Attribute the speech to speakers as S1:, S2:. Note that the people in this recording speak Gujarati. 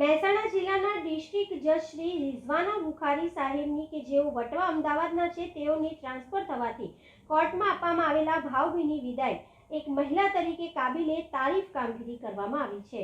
S1: મહેસાણા જિલ્લાના ડિસ્ટ્રિક્ટ જજ શ્રી રિઝવાના બુખારી સાહેબની કે જેઓ વટવા અમદાવાદના છે, તેઓની ટ્રાન્સફર થવાથી કોર્ટમાં આપવામાં આવેલા ભાવભીની વિદાય એક મહિલા તરીકે કાબિલે તારીફ કામગીરી કરવામાં આવી છે.